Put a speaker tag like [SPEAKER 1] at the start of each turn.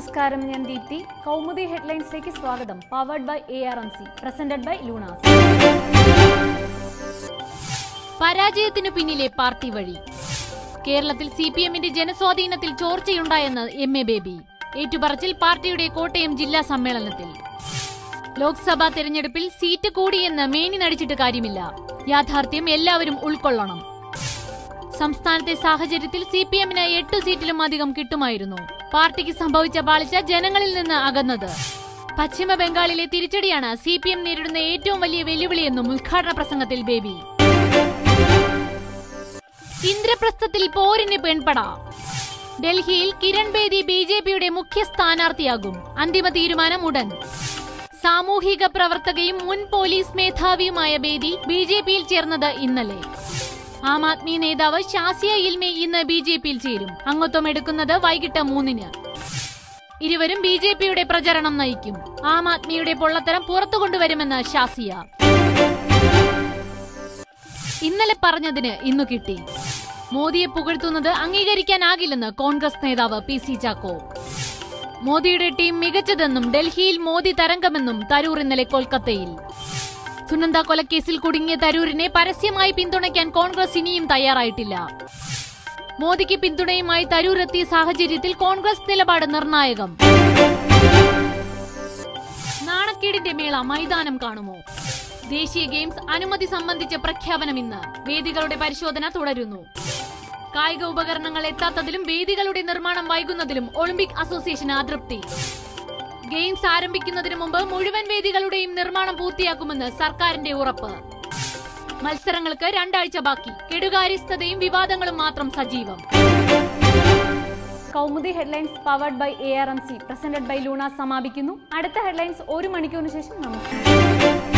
[SPEAKER 1] നമസ്കാരം ഞാൻ ദീപ്തി. കൗമുദി ഹെഡ്ലൈൻസിലേക്ക് സ്വാഗതം. Powered by A R M C presented by Luna's
[SPEAKER 2] പരാജയത്തിനു പിന്നിലെ പാർട്ടി വഴി. കേരളത്തിൽ സി പി എമ്മിന്റെ ജനസ്വാധീനത്തിൽ ചോർച്ചയുണ്ടായെന്ന് എം എ ബേബി ഏറ്റുപറച്ചിൽ പാർട്ടിയുടെ കോട്ടയം ജില്ലാ സമ്മേളനത്തിൽ. ലോക്സഭാ തെരഞ്ഞെടുപ്പിൽ സീറ്റ് കൂടിയെന്ന് മേനി നടിച്ചിട്ട് കാര്യമില്ല. യാഥാർത്ഥ്യം എല്ലാവരും ഉൾക്കൊള്ളണം. സംസ്ഥാനത്തെ സാഹചര്യത്തിൽ സി പി എമ്മിന് എട്ട് സീറ്റിലും അധികം കിട്ടുമായിരുന്നു. പാർട്ടിക്ക് സംഭവിച്ച പാളിച്ച ജനങ്ങളിൽ നിന്ന് അകന്നത്. പശ്ചിമ ബംഗാളിലെ തിരിച്ചടിയാണ് സി പി എം നേരിടുന്ന ഏറ്റവും വലിയ വെല്ലുവിളിയെന്നും ഉദ്ഘാടന പ്രസംഗത്തിൽ ബേബി. ഇന്ദ്രപ്രസ്ഥത്തിൽ പോരിന് പെൺപട. ഡൽഹിയിൽ കിരൺ ബേദി ബി ജെ പിയുടെ മുഖ്യ സ്ഥാനാർത്ഥിയാകും. അന്തിമ തീരുമാനം ഉടൻ. സാമൂഹിക പ്രവർത്തകയും മുൻ പോലീസ് മേധാവിയുമായ ബേദി ബി ജെ പിയിൽ ചേർന്നത് ഇന്നലെ. ആം ആദ്മി നേതാവ് ഷാസിയ ഇൽമി ഇന്ന് ബി ജെ പിയിൽ ചേരും. അംഗത്വം എടുക്കുന്നത് വൈകിട്ട് മൂന്നിന്. ഇരുവരും ബി ജെ പിയുടെ പ്രചരണം നയിക്കും. ആം ആദ്മിയുടെ പൊള്ളത്തരം പുറത്തു കൊണ്ടുവരുമെന്ന് ഷാസിയ ഇന്നലെ പറഞ്ഞതിന് ഇന്നു കിട്ടി. മോദിയെ പുകഴ്ത്തുന്നത് അംഗീകരിക്കാനാകില്ലെന്ന് കോൺഗ്രസ് നേതാവ് പി സി ചാക്കോ. മോദിയുടെ ടീം മികച്ചതെന്നും ഡൽഹിയിൽ മോദി തരംഗമെന്നും തരൂർ ഇന്നലെ കൊൽക്കത്തയിൽ. സുനന്ദ കൊലക്കേസിൽ കുടുങ്ങിയ തരൂരിനെ പരസ്യമായി പിന്തുണയ്ക്കാൻ കോൺഗ്രസ് ഇനിയും തയ്യാറായിട്ടില്ല. മോദിക്ക് പിന്തുണയുമായി തരൂർ എത്തിയ സാഹചര്യത്തിൽ കോൺഗ്രസ് നിലപാട് നിർണായകം. നാണക്കേടിന്റെ മേള മൈതാനം കാണുമോ? ദേശീയ ഗെയിംസ് അനുമതി സംബന്ധിച്ച പ്രഖ്യാപനം ഇന്ന്. വേദികളുടെ പരിശോധന തുടരുന്നു. കായിക ഉപകരണങ്ങൾ എത്താത്തതിലും വേദികളുടെ നിർമ്മാണം വൈകുന്നതിലും ഒളിമ്പിക് അസോസിയേഷൻ അതൃപ്തി. ഗെയിംസ് ആരംഭിക്കുന്നതിന് മുമ്പ് മുഴുവൻ വേദികളുടെയും നിർമ്മാണം പൂർത്തിയാക്കുമെന്ന് സർക്കാരിന്റെ ഉറപ്പ്. മത്സരങ്ങൾക്ക് രണ്ടാഴ്ച ബാക്കി. കെടുകാര്യസ്ഥതയും വിവാദങ്ങളും മാത്രം സജീവം.
[SPEAKER 1] Kaumudi headlines powered by A R M C presented by Luna സമാപിക്കുന്നു. അടുത്ത ഹെഡ്ലൈൻസ് ഒരു മണിക്കൂറിന് ശേഷം നമസ്കാരം